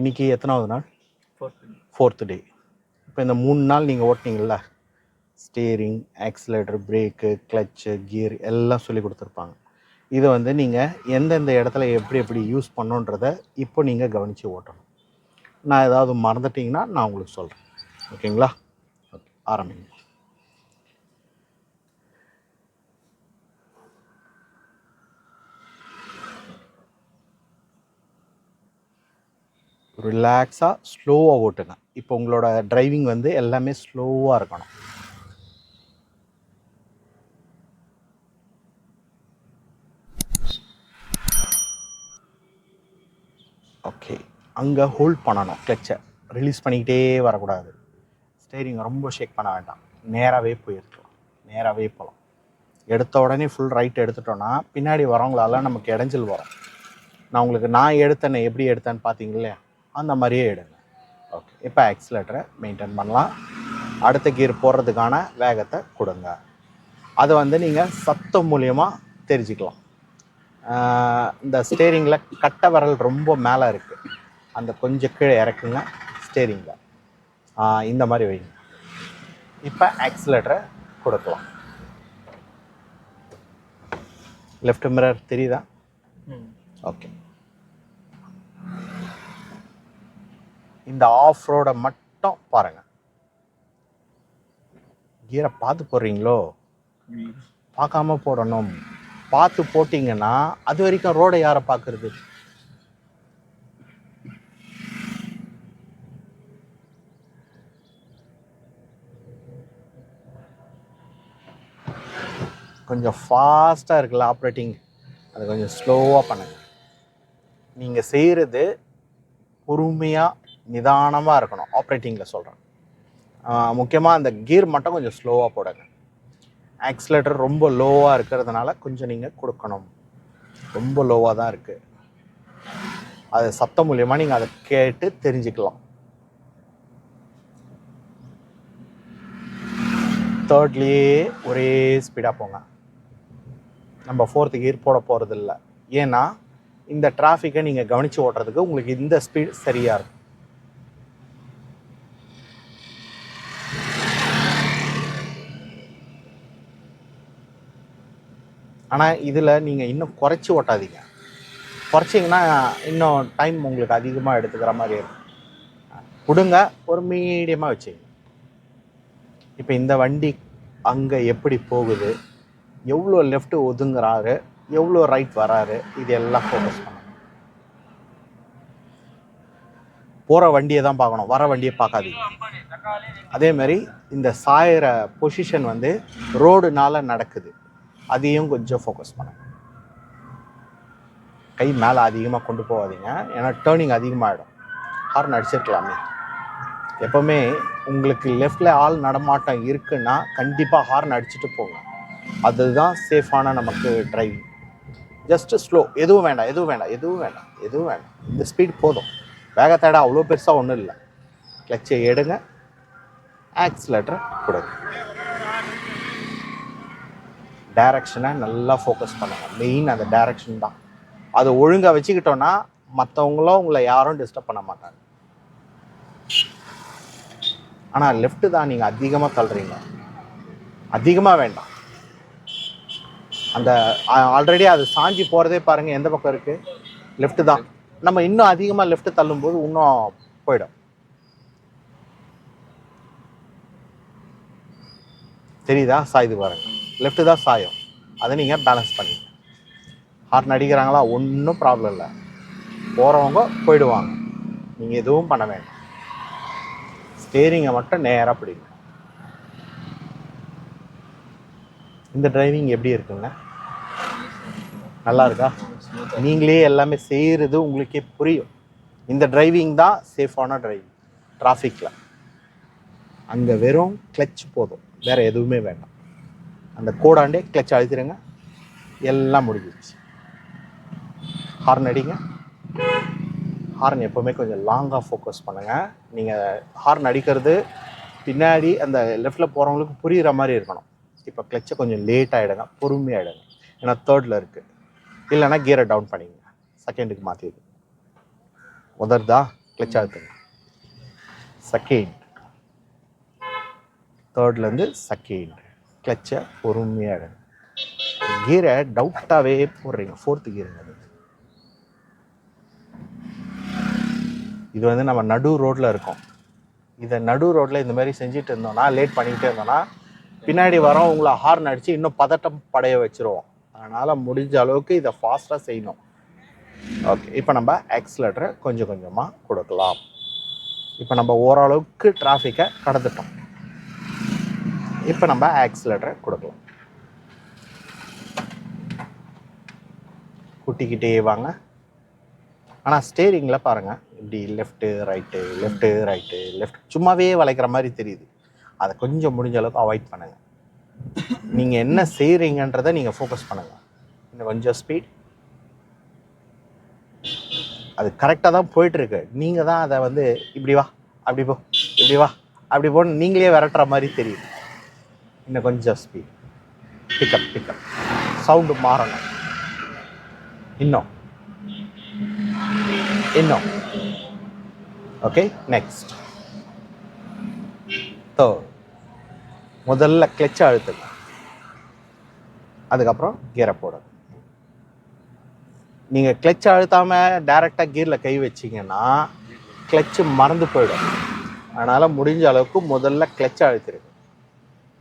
இன்னைக்கு எத்தனாவது நாள்? ஃபோர்த்து டே இப்போ இந்த மூணு நாள் நீங்கள் ஓட்டினீங்கல்ல? Steering accelerator brake clutch gear எல்லாம் சொல்லி கொடுத்துருப்பாங்க. இதை வந்து நீங்கள் எந்தெந்த இடத்துல எப்படி எப்படி யூஸ் பண்ணுன்றத இப்போ நீங்கள் கவனித்து ஓட்டணும். நான் ஏதாவது மறந்துட்டிங்கன்னா நான் உங்களுக்கு சொல்கிறேன் ஓகேங்களா? ஓகே ஆரம்பிங்க. ரிலாக்ஸாக ஸ்லோவாக ஓட்டுங்க. இப்போ உங்களோட டிரைவிங் வந்து எல்லாமே ஸ்லோவாக இருக்கணும். ஓகே அங்கே ஹோல்ட் பண்ணணும். கிளச்சை ரிலீஸ் பண்ணிக்கிட்டே வரக்கூடாது. ஸ்டேரிங் ரொம்ப ஷேக் பண்ண வேண்டாம். நேராகவே போயிருக்கலாம். நேராகவே போகலாம். எடுத்த உடனே ஃபுல் ரைட் எடுத்துட்டோன்னா பின்னாடி வரவங்களால நமக்கு இடைஞ்சல் வரும். நான் உங்களுக்கு நான் எடுத்தேனே எப்படி எடுத்தேன்னு பார்த்தீங்க இல்லையா? அந்த மாதிரியே எடுங்க. ஓகே இப்போ ஆக்சிலேட்டரை மெயின்டைன் பண்ணலாம். அடுத்த கியர் போடுறதுக்கான வேகத்தை கொடுங்க. அதை வந்து நீங்கள் சத்தம் மூலியமாக தெரிஞ்சுக்கலாம். இந்த ஸ்டேரிங்கில் கட்டை விரல் ரொம்ப மேலே இருக்குது அந்த கொஞ்சம் கீழே இறக்குங்க ஸ்டேரிங்கில் இந்த மாதிரி வைங்க. இப்போ ஆக்சிலேட்டரை கொடுக்கலாம். லெஃப்ட் மிரர் தெரியுதா? ஓகே இந்த ஆஃப் ரோடை மட்டும் பாருங்க. கீரை பார்த்து போடுறீங்களோ? பார்க்காம போடணும். பார்த்து போட்டிங்கன்னா அது வரைக்கும் ரோடை யாரை பார்க்கறது? கொஞ்சம் ஃபாஸ்ட்டாக இருக்குல்ல ஆப்ரேட்டிங் அது கொஞ்சம் ஸ்லோவாக பண்ணுங்க. நீங்கள் செய்கிறது பொறுமையாக நிதானமாக இருக்கணும் ஆப்ரேட்டிங்கில் சொல்கிறேன் முக்கியமாக அந்த கீர் மட்டும் கொஞ்சம் ஸ்லோவாக போடுங்க. ஆக்சிலேட்டர் ரொம்ப லோவாக இருக்கிறதுனால கொஞ்சம் நீங்கள் கொடுக்கணும். ரொம்ப லோவாக தான் இருக்குது அது சத்தம் மூலியமாக நீங்கள் அதை கேட்டு தெரிஞ்சுக்கலாம். தேர்ட்லேயே ஒரே ஸ்பீடாக போங்க. நம்ம ஃபோர்த்து கீர் போட போகிறது இல்லை ஏன்னா இந்த டிராஃபிக்கை நீங்கள் கவனித்து ஓட்டுறதுக்கு உங்களுக்கு இந்த ஸ்பீட் சரியாக இருக்கும். ஆனால் இதில் நீங்கள் இன்னும் குறைச்சி ஓட்டாதீங்க. குறைச்சிங்கன்னா இன்னும் டைம் உங்களுக்கு அதிகமாக எடுத்துக்கிற மாதிரி இருக்கும். கொடுங்க ஒரு மீடியமாக வச்சுங்க இப்போ இந்த வண்டி அங்கே எப்படி போகுது? எவ்வளோ லெஃப்ட் ஒதுங்குறாரு? எவ்வளோ ரைட் வராரு? இது எல்லாம் ஃபோக்கஸ் பண்ணணும் போகிற வண்டியை தான் பார்க்கணும். வர வண்டியை பார்க்காதீங்க. அதே மாதிரி இந்த சாயிற பொசிஷன் வந்து ரோடுனால நடக்குது. அதையும் கொஞ்சம் ஃபோக்கஸ் பண்ணுங்க கை மேலே அதிகமாக கொண்டு போகாதீங்க. ஏன்னா டேர்னிங் அதிகமாகிடும் ஹார்ன் அடிச்சிருக்கலாமே. எப்போவுமே உங்களுக்கு லெஃப்டில் ஆள் நடமாட்டம் இருக்குன்னா கண்டிப்பாக ஹார்ன் அடிச்சுட்டு போங்க. அதுதான் சேஃபான நமக்கு டிரைவிங் ஜஸ்ட்டு ஸ்லோ எதுவும் வேண்டாம் எதுவும் வேண்டாம் எதுவும் வேண்டாம் எதுவும் வேண்டாம். இந்த ஸ்பீட் போதும். வேகத்தேட அவ்வளோ பெருசாக ஒன்றும் இல்லை. கிளச்சை எடுங்க. ஆக்சிலேட்டரை கொடுங்க. டைரக்ஷனை நல்லா ஃபோக்கஸ் பண்ணுங்கள் மெயின் அந்த டைரக்ஷன் தான். அதை ஒழுங்காக வச்சுக்கிட்டோன்னா மற்றவங்களும் உங்களை யாரும் டிஸ்டர்ப் பண்ண மாட்டாங்க. ஆனால் லெஃப்ட்டு தான் நீங்கள் அதிகமாக தள்ளுறீங்க. அதிகமாக வேண்டாம். அந்த ஆல்ரெடி அது சாஞ்சி போகிறதே பாருங்கள் எந்த பக்கம் இருக்குது லெஃப்ட்டு தான். நம்ம இன்னும் அதிகமாக லெஃப்ட் தள்ளும்போது இன்னும் போயிடும். தெரியுதா? சாயுது பாருங்க. லெஃப்ட்டு தான் சாயும். அதை நீங்கள் பேலன்ஸ் பண்ணிங்க ஹார்ன் அடிக்கிறாங்களா ஒன்றும் ப்ராப்ளம் இல்லை. போகிறவங்க போயிடுவாங்க. நீங்கள் எதுவும் பண்ண வேண்டாம். ஸ்டேரிங்கை மட்டும் நேராக பிடிங்க. இந்த டிரைவிங் எப்படி இருக்குங்க? நல்லா இருக்கா? நீங்களே எல்லாமே செய்கிறது உங்களுக்கே புரியும். இந்த டிரைவிங் தான் சேஃபான டிரைவிங் டிராஃபிக்கில் அங்கே வெறும் கிளச் போதும். வேறு எதுவுமே வேண்டாம். அந்த கோடாண்டே கிளச் அழுத்திடுங்க எல்லாம் முடிஞ்சிருச்சு. ஹார்ன் அடிங்க. ஹார்ன் எப்போவுமே கொஞ்சம் லாங்காக ஃபோக்கஸ் பண்ணுங்கள் நீங்கள் ஹார்ன் அடிக்கிறது பின்னாடி அந்த லெஃப்டில் போகிறவங்களுக்கு புரிகிற மாதிரி இருக்கணும். இப்போ கிளச்சை கொஞ்சம் லேட் ஆகிடுங்க பொறுமையாகிடுங்க ஏன்னா தேர்டில் இருக்குது இல்லைன்னா கியரை டவுன் பண்ணிங்க செகண்டுக்கு மாற்றிடு உதருதா? கிளச் அழுத்துங்க. செகண்ட் தேர்ட்லேருந்து செகண்ட் கிளச்சை பொறுமையாக எடுங்க கீரை டவுட்டாகவே போடுறீங்க. ஃபோர்த்து கீரை அது. இது வந்து நம்ம நடு ரோட்டில் இருக்கோம். இதை நடு ரோட்டில் இந்த மாதிரி செஞ்சுட்டு இருந்தோம்னா லேட் பண்ணிக்கிட்டே இருந்தோம்னா பின்னாடி வரோம் உங்களை ஹார்ன் அடித்து இன்னும் பதட்டம் படைய வச்சிருவோம் அதனால் முடிஞ்ச அளவுக்கு இதை ஃபாஸ்ட்டாக செய்யணும். ஓகே இப்போ நம்ம ஆக்சிலேட்டரை கொஞ்சம் கொஞ்சமாக கொடுக்கலாம். இப்போ நம்ம ஓரளவுக்கு டிராஃபிக்கை கடந்துட்டோம். இப்போ நம்ம ஆக்சிலேட்டரை கொடுக்கலாம். கூட்டிக்கிட்டே வாங்க. ஆனால் ஸ்டேரிங்கில் பாருங்கள் இப்படி left right left right left சும்மாவே வளைக்கிற மாதிரி தெரியுது. அதை கொஞ்சம் முடிஞ்ச அளவுக்கு அவாய்ட் பண்ணுங்கள் நீங்கள் என்ன செய்கிறீங்கன்றதை நீங்கள் ஃபோக்கஸ் பண்ணுங்கள் இன்னும் கொஞ்சம் ஸ்பீட் அது கரெக்டாக தான் போயிட்டுருக்கு. நீங்கள் தான் அதை வந்து இப்படி வா அப்படி போ இப்படி வா அப்படி போன்னு நீங்களே விரட்டுற மாதிரி தெரியுது. இன்னும் கொஞ்சம் ஸ்பீட் பிக்கப் பிக்கப் சவுண்டு மாறணும். இன்னும். இன்னும். ஓகே நெக்ஸ்ட் ஸோ முதல்ல கிளச்சை அழுத்துங்க. அதுக்கப்புறம் கீரை போடுங்க. நீங்கள் கிளச்சை அழுத்தாமல் டைரெக்டாக கீரில் கை வச்சிங்கன்னா கிளச்சு மறந்து போயிடும். அதனால் முடிஞ்ச அளவுக்கு முதல்ல கிளச்சை அழுத்திருக்கு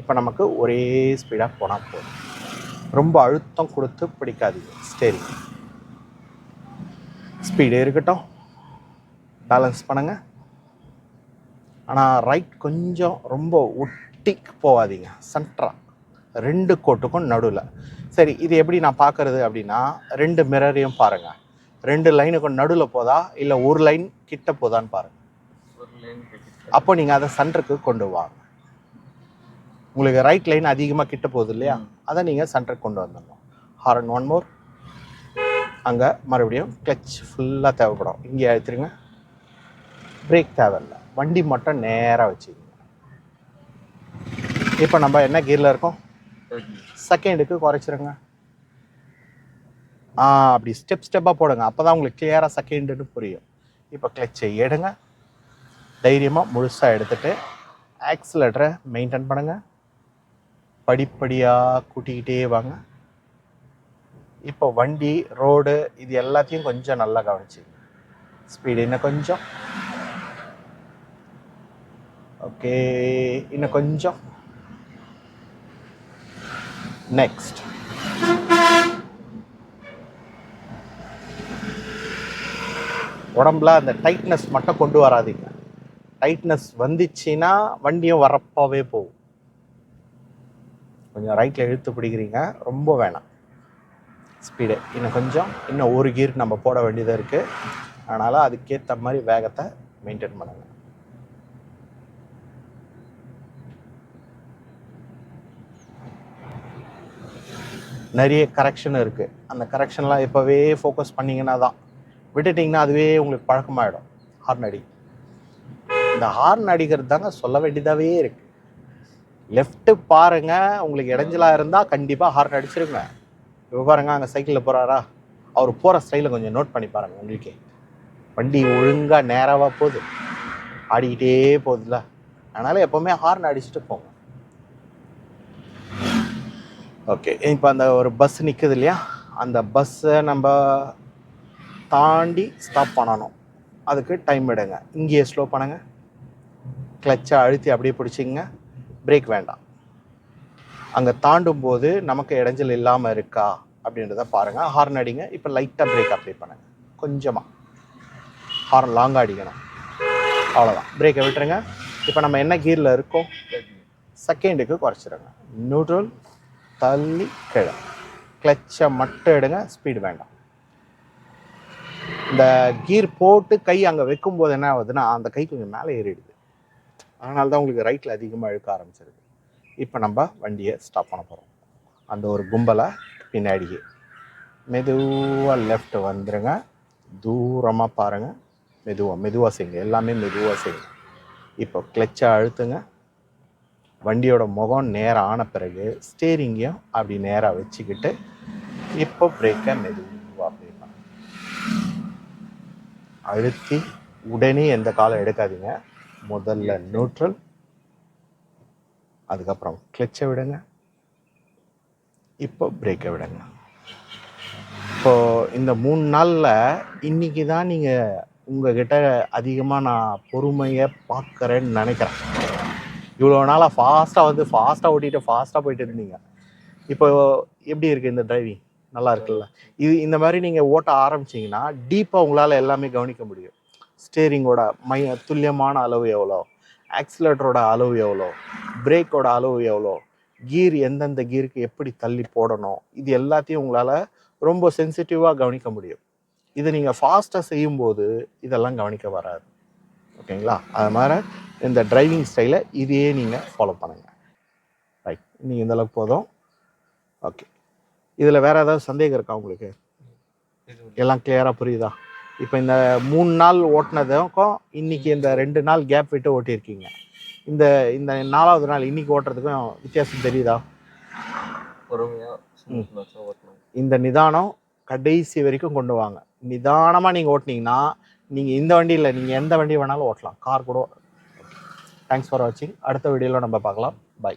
இப்போ நமக்கு ஒரே ஸ்பீடாக போனால் போதும். ரொம்ப அழுத்தம் கொடுத்து பிடிக்காதீங்க. ஸ்டேரிங் ஸ்பீடு இருக்கட்டும். பேலன்ஸ் பண்ணுங்க. ஆனால் ரைட் கொஞ்சம் ரொம்ப ஒட்டி போகாதீங்க சென்ட்ரா ரெண்டு கோட்டுக்கும் நடுவில். சரி இது எப்படி நான் பார்க்கறது அப்படின்னா ரெண்டு மிரரையும் பாருங்கள் ரெண்டு லைனுக்கும் நடுவில் போதா இல்லை ஒரு லைன் கிட்ட போதான்னு பாருங்கள் அப்போ நீங்கள் அதை சென்டருக்கு கொண்டு வாங்க. உங்களுக்கு ரைட் லைன் அதிகமாக கிட்ட போகுது இல்லையா? அதை நீங்கள் சென்டருக்கு கொண்டு வந்துடணும். ஹாரன் ஒன் மோர் அங்கே மறுபடியும் கிளச் ஃபுல்லாக தேவைப்படும். இங்கே அழுத்துருங்க பிரேக் தேவையில்லை. வண்டி மட்டும் நேராக வச்சுக்கோங்க. இப்போ நம்ம என்ன கீரில் இருக்கோம்? செகண்டுக்கு குறைச்சிருங்க. ஆ அப்படி ஸ்டெப் ஸ்டெப்பாக போடுங்க. அப்போ தான் உங்களுக்கு கிளியராக செகண்டுன்னு புரியும். இப்போ கிளச்சை எடுங்க. தைரியமாக முழுசாக எடுத்துட்டு ஆக்சிலேட்டரை மெயின்டைன் பண்ணுங்க. படிப்படியாக கூட்டிக்கிட்டே வாங்க. இப்போ வண்டி ரோடு இது எல்லாத்தையும் கொஞ்சம் நல்லா கவனிச்சு. ஸ்பீடு இன்னும் கொஞ்சம். ஓகே இன்னும் கொஞ்சம். நெக்ஸ்ட் உடம்புல அந்த டைட்னஸ் மட்டும் கொண்டு வராதீங்க. டைட்னஸ் வந்துச்சுன்னா வண்டியும் வரப்பாவே போகும். கொஞ்சம் ரைட்டில் இழுத்து பிடிக்கிறீங்க. ரொம்ப வேணாம். ஸ்பீடு இன்னும் கொஞ்சம் இன்னும் ஒரு கீர் நம்ம போட வேண்டியதாக இருக்குது அதனால் அதுக்கேற்ற மாதிரி வேகத்தை மெயின்டைன் பண்ணுங்க. நிறைய கரெக்ஷன் இருக்குது அந்த கரெக்ஷன்லாம் இப்போவே ஃபோக்கஸ் பண்ணிங்கன்னா தான் விட்டுட்டிங்கன்னா அதுவே உங்களுக்கு பழக்கமாகிடும் ஹார்ன் அடி இந்த ஹார்ன் அடிக்கிறது தாங்க சொல்ல வேண்டியதாகவே இருக்குது லெஃப்ட்டு பாருங்க. உங்களுக்கு இடைஞ்சலாக இருந்தால் கண்டிப்பாக ஹார்ன் அடிச்சிருங்க. இப்போ பாருங்க அங்கே சைக்கிளில் போகிறாரா அவர் போகிற ஸ்டைலை கொஞ்சம் நோட் பண்ணி பாருங்க உங்களுக்கே. வண்டி ஒழுங்காக நேராக போகுது. ஆடிக்கிட்டே போகுதுல்ல அதனால் எப்போவுமே ஹார்ன் அடிச்சுட்டு போங்க. ஓகே இப்போ அந்த ஒரு பஸ் நிற்குது இல்லையா? அந்த பஸ்ஸை நம்ம தாண்டி ஸ்டாப் பண்ணணும். அதுக்கு டைம் எடுங்க. இங்கேயே ஸ்லோ பண்ணுங்க. கிளச்சை அழுத்தி அப்படியே பிடிச்சிங்க பிரேக் வேண்டாம். அங்கே தாண்டும் போது நமக்கு இடைஞ்சல் இல்லாமல் இருக்கா? அப்படின்றத பாருங்கள் ஹார்ன் அடிங்க. இப்போ லைட்டாக பிரேக் அப்ளை பண்ணுங்க. கொஞ்சமாக ஹார்ன் லாங்காக அடிக்கணும். அவ்வளோதான் பிரேக்கை விட்டுருங்க. இப்போ நம்ம என்ன கீரில் இருக்கோம்? செகண்டுக்கு குறைச்சிருங்க. நியூட்ரல் தள்ளி கிழ. கிளச்சை மட்டும் எடுங்க. ஸ்பீடு வேண்டாம். இந்த கீர் போட்டு கை அங்கே வைக்கும்போது என்ன ஆகுதுன்னா அந்த கை கொஞ்சம் மேலே ஏறிடுது. அதனால தான் உங்களுக்கு ரைட்டில் அதிகமாக இழுக்க ஆரம்பிச்சிருக்கு இப்போ நம்ம வண்டியை ஸ்டாப் பண்ண போகிறோம் அந்த ஒரு கும்பலை பின்னாடியே. மெதுவாக லெஃப்ட் வந்துடுங்க தூரமாக பாருங்கள் மெதுவாக மெதுவாக செய்யுங்க. எல்லாமே மெதுவாக செய்யுங்க. இப்போ கிளச்சை அழுத்துங்க. வண்டியோட முகம் நேரம் ஆன பிறகு ஸ்டேரிங்கையும் அப்படி நேராக வச்சுக்கிட்டு இப்போ பிரேக்கை மெதுவாக அப்ளை பண்ணுங்க அழுத்தி உடனே எந்த காலம் எடுக்காதீங்க. முதல்ல நியூட்ரல் அதுக்கப்புறம் கிளச்சை விடுங்க. இப்போ பிரேக்கை விடுங்க. இப்போது இந்த மூணு நாளில் இன்னைக்கு தான் நீங்கள் உங்ககிட்ட அதிகமாக நான் பொறுமையை பார்க்குறேன்னு நினைக்கிறேன். இவ்வளோ நாளாக ஃபாஸ்ட்டாக வந்து ஃபாஸ்ட்டாக ஓட்டிட்டு ஃபாஸ்ட்டாக போயிட்டு இருந்தீங்க. இப்போ எப்படி இருக்குது இந்த டிரைவிங் நல்லா இருக்குல்ல? இது இந்த மாதிரி நீங்கள் ஓட்ட ஆரம்பிச்சிங்கன்னா டீப்பாக உங்களால் எல்லாமே கவனிக்க முடியும். ஸ்டேரிங்கோட மைய துல்லியமான அளவு எவ்வளோ? ஆக்சிலேட்டரோட அளவு எவ்வளோ? பிரேக்கோட அளவு எவ்வளோ? கீர் எந்தெந்த கீருக்கு எப்படி தள்ளி போடணும்? இது எல்லாத்தையும் உங்களால் ரொம்ப சென்சிட்டிவாக கவனிக்க முடியும். இது நீங்கள் ஃபாஸ்ட்டாக செய்யும்போது இதெல்லாம் கவனிக்க வராது. ஓகேங்களா அது மாதிரி இந்த டிரைவிங் ஸ்டைலை இதையே நீங்கள் ஃபாலோ பண்ணுங்கள் ரைட் நீங்கள் இந்தளவுக்கு போதும். ஓகே இதில் வேறு ஏதாவது சந்தேகம் இருக்கா உங்களுக்கு? எல்லாம் கிளியராக புரியுதா? இப்போ இந்த மூணு நாள் ஓட்டினதுக்கும் இன்னைக்கு இந்த ரெண்டு நாள் கேப் விட்டு ஓட்டியிருக்கீங்க. இந்த இந்த நாலாவது நாள் இன்னைக்கு ஓட்டுறதுக்கும் வித்தியாசம் தெரியுதா? இந்த நிதானம் கடைசி வரைக்கும் கொண்டு வாங்க. நிதானமாக நீங்கள் ஓட்டினீங்கன்னா நீங்கள் இந்த வண்டியில் நீங்கள் எந்த வண்டி வேணாலும் ஓட்டலாம். கார் கூட தேங்க்ஸ் ஃபார் வாட்சிங் அடுத்த வீடியோவில் நம்ம பார்க்கலாம். பை